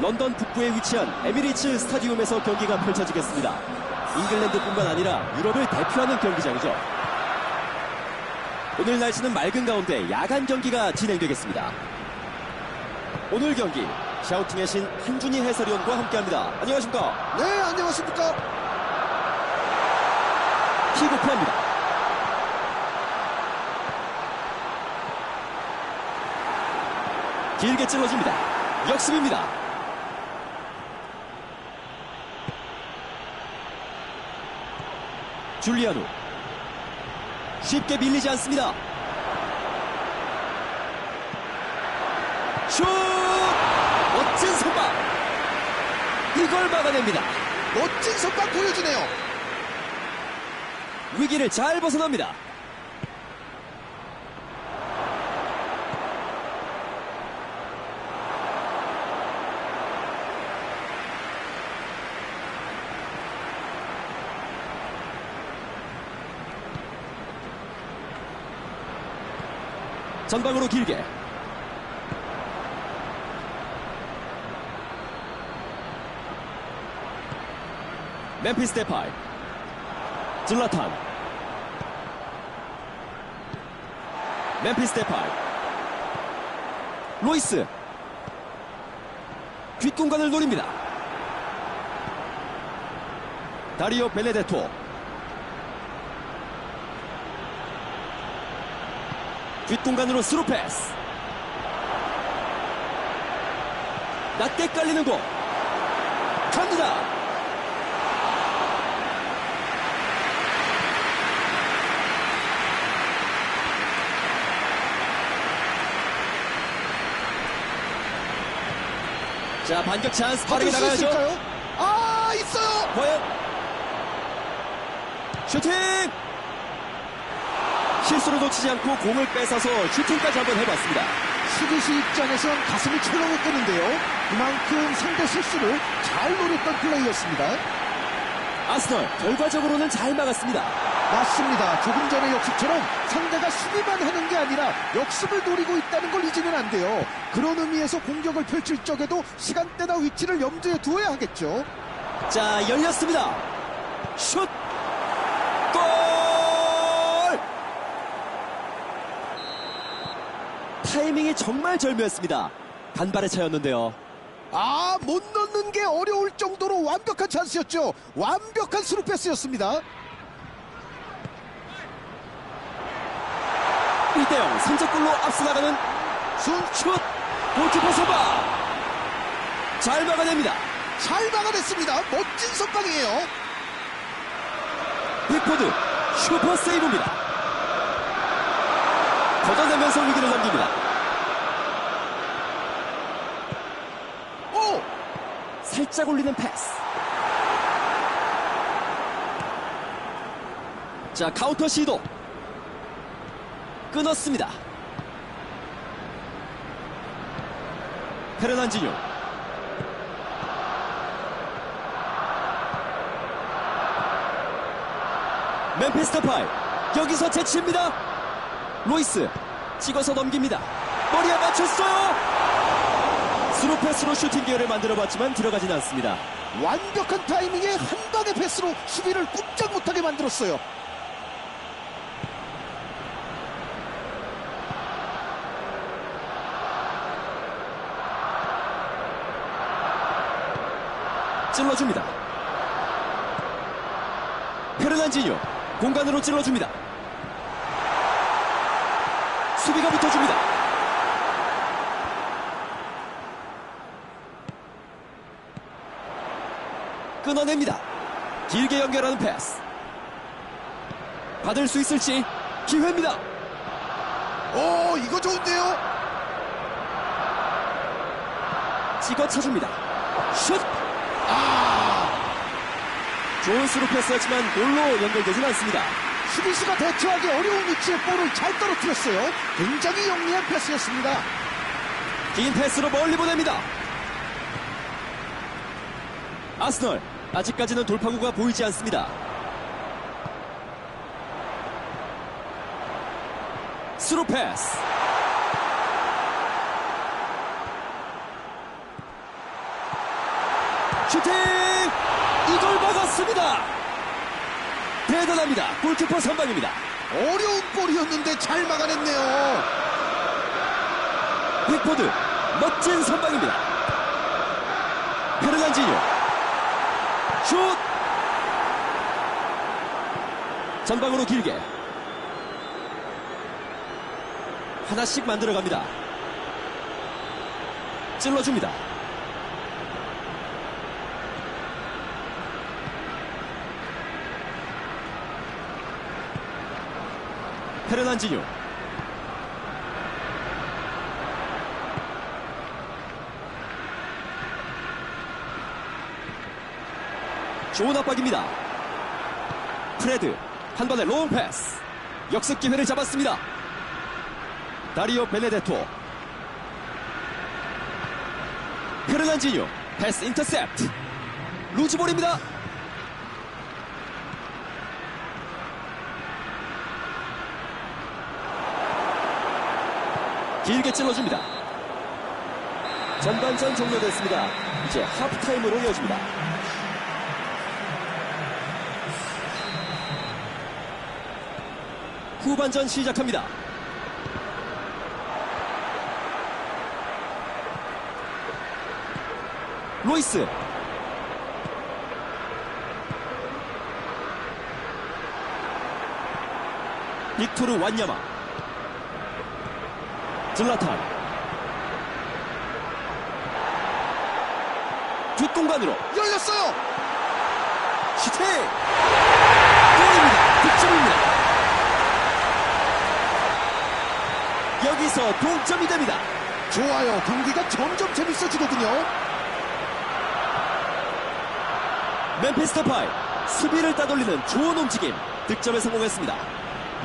런던 북부에 위치한 에미리츠 스타디움에서 경기가 펼쳐지겠습니다. 잉글랜드뿐만 아니라 유럽을 대표하는 경기장이죠. 오늘 날씨는 맑은 가운데 야간 경기가 진행되겠습니다. 오늘 경기 샤우팅의 신 한준희 해설위원과 함께합니다. 안녕하십니까? 네, 안녕하십니까? 킥오프합니다. 길게 찔러줍니다. 역습입니다. 줄리아누 쉽게 밀리지 않습니다. 슛! 멋진 선방! 이걸 막아냅니다. 멋진 선방 보여주네요. 위기를 잘 벗어납니다. 전방으로 길게. 멤피스 데파이. 질라탄. 멤피스 데파이. 로이스. 뒷공간을 노립니다. 다리오 베네데토 뒷공간으로 스루 패스. 낮게 깔리는 공. 갑니다. 자 반격 찬스 빠르게 나가야죠. 있을까요? 아, 있어요. 과연 슈팅 실수를 놓치지 않고 공을 뺏어서 슈팅까지 한번 해봤습니다 수비수 입장에선 가슴이 철렁했겠는데요. 그만큼 상대 실수를 잘 노렸던 플레이였습니다. 아스널 결과적으로는 잘 막았습니다 맞습니다. 조금 전의 역습처럼 상대가 수비만 하는 게 아니라 역습을 노리고 있다는 걸 잊으면 안 돼요. 그런 의미에서 공격을 펼칠 적에도 시간대나 위치를 염두에 두어야 하겠죠. 자 열렸습니다 슛 골! 타이밍이 정말 절묘했습니다 간발의 차였는데요 아, 못 넣는 게 어려울 정도로 완벽한 찬스였죠. 완벽한 스루 패스였습니다. 1대0 선제골로 앞서 나가는 순슛 골키퍼 선방 잘 막아냅니다 잘 막아냈습니다. 멋진 선방이에요. 빅포드 슈퍼 세이브입니다. 걷어내면서 위기를 넘깁니다. 오! 살짝 올리는 패스. 자 카운터 시도 끊었습니다. 페르난지뉴 멤피스 터 파이 여기서 제치입니다. 로이스 찍어서 넘깁니다. 머리에 맞췄어요. 스루 패스로 슈팅 기회를 만들어봤지만 들어가진 않습니다. 완벽한 타이밍에 한 방의 패스로 수비를 꼼짝 못하게 만들었어요. 찔러줍니다. 페르난지뉴 공간으로 찔러줍니다. 수비가 붙어줍니다. 끊어냅니다. 길게 연결하는 패스. 받을 수 있을지 기회입니다. 오, 이거 좋은데요? 찍어 차줍니다. 슛! 아! 좋은 스루 패스였지만 골로 연결되진 않습니다. 수비수가 대처하기 어려운 위치에 볼을 잘 떨어뜨렸어요. 굉장히 영리한 패스였습니다. 긴 패스로 멀리 보냅니다. 아스널 아직까지는 돌파구가 보이지 않습니다. 스루 패스. 슈팅! 이걸 막았습니다. 대단합니다. 골키퍼 선방입니다. 어려운 볼이었는데 잘 막아냈네요. 빅포드 멋진 선방입니다. 페르난지뇨 슛 전방으로 길게 하나씩 만들어갑니다. 찔러줍니다. 페르난지뉴 좋은 압박입니다. 프레드 한 번의 롱 패스 역습 기회를 잡았습니다. 다리오 베네데토 페르난지뉴 패스 인터셉트 루즈볼입니다. 길게 찔러줍니다. 전반전 종료됐습니다. 이제 하프타임으로 이어집니다. 후반전 시작합니다. 로이스. 빅토르 완야마. 질라탄. 뒷공간으로. 열렸어요. 슈팅 골입니다 득점입니다 여기서 동점이 됩니다 좋아요. 경기가 점점 재밌어지거든요. 맨피스 터파이 수비를 따돌리는 좋은 움직임 득점에 성공했습니다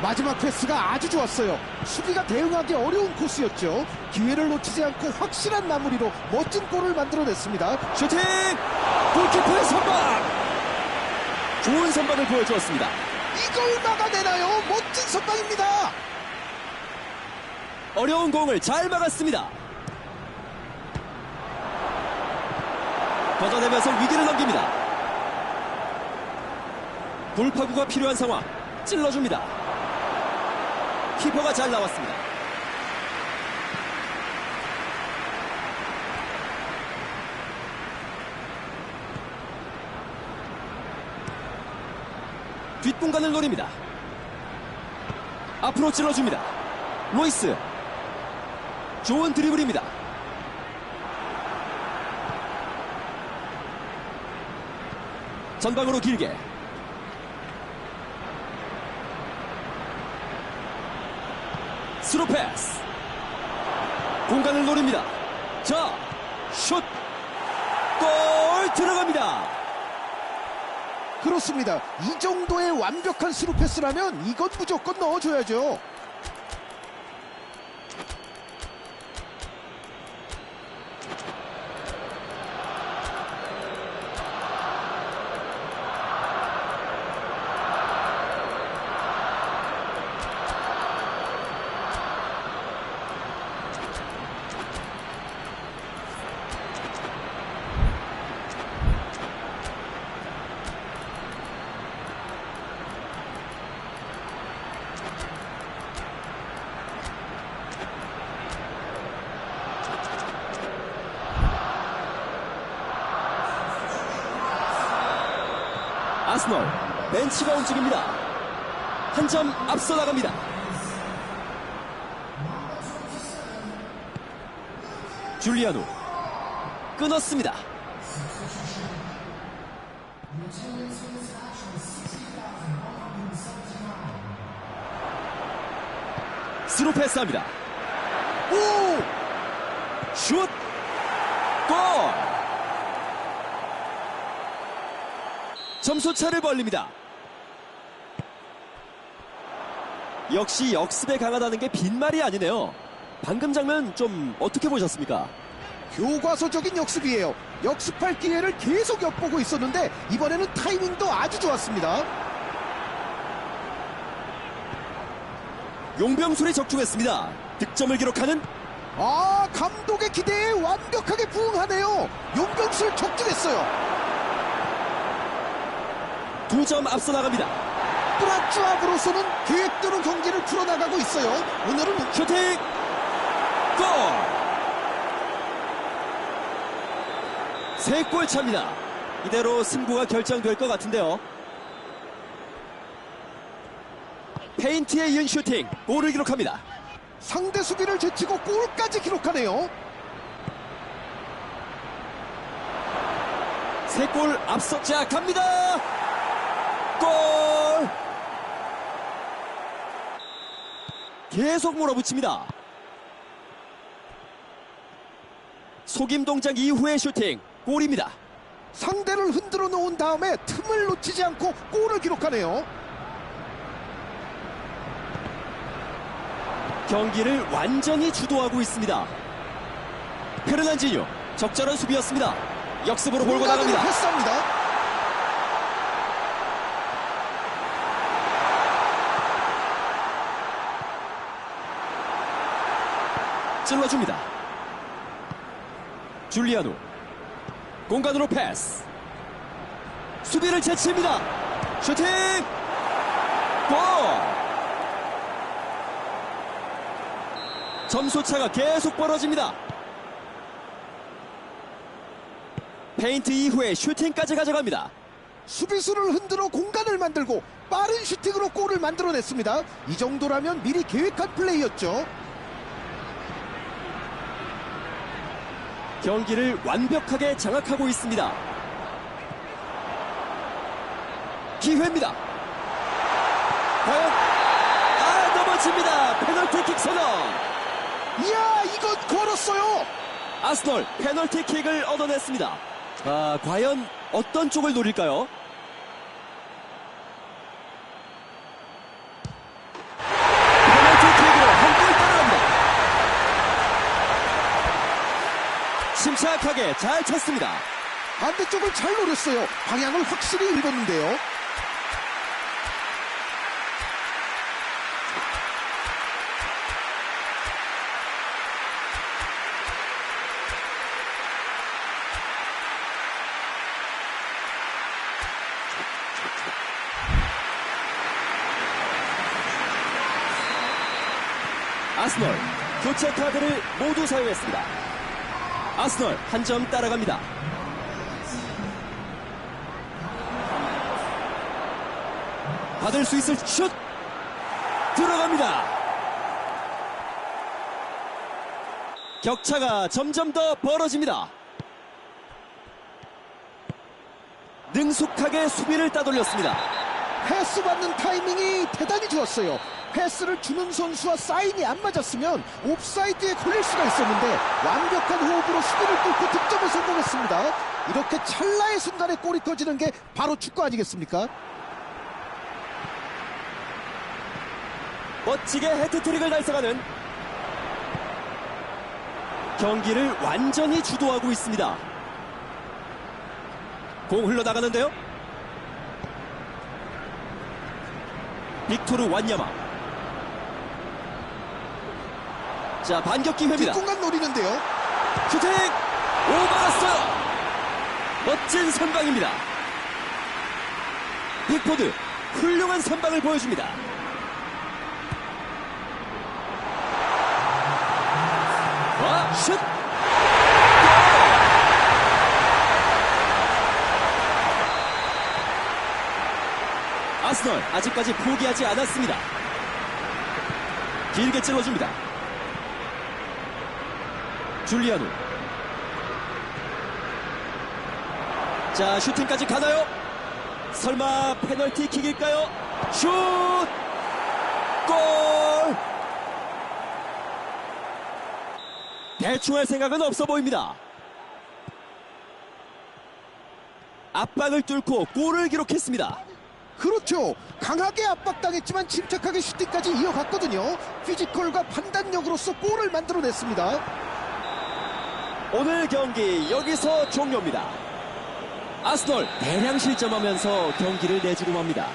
마지막 패스가 아주 좋았어요. 수비가 대응하기 어려운 코스였죠. 기회를 놓치지 않고 확실한 마무리로 멋진 골을 만들어냈습니다. 슈팅 골키퍼의 선방 좋은 선방을 보여주었습니다 이걸 막아내나요? 멋진 선방입니다. 어려운 공을 잘 막았습니다. 걷어내면서 위기를 넘깁니다. 돌파구가 필요한 상황 찔러줍니다. 키퍼가 잘 나왔습니다. 뒷공간을 노립니다. 앞으로 찔러줍니다. 로이스 좋은 드리블입니다. 전방으로 길게. 스루 패스. 공간을 노립니다. 자 슛. 골 들어갑니다. 그렇습니다. 이 정도의 완벽한 스루 패스라면 이건 무조건 넣어줘야죠. 아스널 벤치가 움직입니다 한 점 앞서 나갑니다 줄리아노 끊었습니다 스루 패스합니다 오! 슛! 골! 점수차를 벌립니다. 역시 역습에 강하다는 게 빈말이 아니네요. 방금 장면 좀 어떻게 보셨습니까? 교과서적인 역습이에요. 역습할 기회를 계속 엿보고 있었는데 이번에는 타이밍도 아주 좋았습니다. 용병술이 적중했습니다. 득점을 기록하는 아 감독의 기대에 완벽하게 부응하네요. 용병술 적중했어요. 두 점 앞서 나갑니다. 브라쭈압으로서는 계획대로 경기를 풀어나가고 있어요. 오늘은 슈팅! 골! 세 골 차입니다. 이대로 승부가 결정될 것 같은데요. 페인트에 이은 슈팅, 골을 기록합니다. 상대 수비를 제치고 골까지 기록하네요. 세 골 앞서 자 갑니다. 골! 계속 몰아붙입니다. 속임 동작 이후의 슈팅, 골입니다. 상대를 흔들어 놓은 다음에 틈을 놓치지 않고 골을 기록하네요. 경기를 완전히 주도하고 있습니다. 페르난지뉴 적절한 수비였습니다. 역습으로 몰고 나갑니다. 패스합니다. 찔러줍니다. 줄리아노 공간으로 패스. 수비를 제칩니다. 슈팅! 골! 점수 차가 계속 벌어집니다. 페인트 이후에 슈팅까지 가져갑니다. 수비수를 흔들어 공간을 만들고 빠른 슈팅으로 골을 만들어냈습니다. 이 정도라면 미리 계획한 플레이였죠. 경기를 완벽하게 장악하고 있습니다. 기회입니다. 과연 아 넘어집니다. 페널티킥 선언. 이야 이건 걸었어요. 아스널 페널티킥을 얻어냈습니다. 아 과연 어떤 쪽을 노릴까요? 페널티킥으로 한 골 따라갑니다. 침착하게 잘 쳤습니다. 반대쪽을 잘 노렸어요. 방향을 확실히 읽었는데요. 아스널 교체 카드를 모두 사용했습니다. 아스널 한 점 따라갑니다. 받을 수 있을 슛 들어갑니다. 격차가 점점 더 벌어집니다. 능숙하게 수비를 따돌렸습니다. 패스 받는 타이밍이 대단히 좋았어요. 패스를 주는 선수와 사인이 안 맞았으면 옵사이드에 걸릴 수가 있었는데 완벽한 호흡으로 수비를 뚫고 득점에 성공했습니다. 이렇게 찰나의 순간에 골이 터지는 게 바로 축구 아니겠습니까? 멋지게 헤트트릭을 달성하는 경기를 완전히 주도하고 있습니다. 공 흘러나가는데요. 빅토르 완야마. 자, 반격 기회입니다. 뒷공간 노리는데요. 슈팅! 오버갔어요! 멋진 선방입니다. 빅포드, 훌륭한 선방을 보여줍니다. 와, 슛! 아스널 아직까지 포기하지 않았습니다. 길게 찔러줍니다. 줄리아노. 자, 슈팅까지 가나요? 설마 페널티킥일까요? 슛! 골! 대충 할 생각은 없어 보입니다. 압박을 뚫고 골을 기록했습니다. 그렇죠. 강하게 압박당했지만 침착하게 슈팅까지 이어갔거든요. 피지컬과 판단력으로서 골을 만들어냈습니다. 오늘 경기 여기서 종료입니다. 아스널 대량 실점하면서 경기를 내주고 맙니다.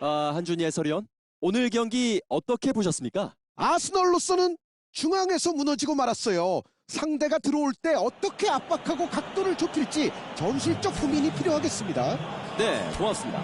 아, 한준희 해설위원, 오늘 경기 어떻게 보셨습니까? 아스널로서는 중앙에서 무너지고 말았어요. 상대가 들어올 때 어떻게 압박하고 각도를 좁힐지 전술적 고민이 필요하겠습니다. 네, 고맙습니다.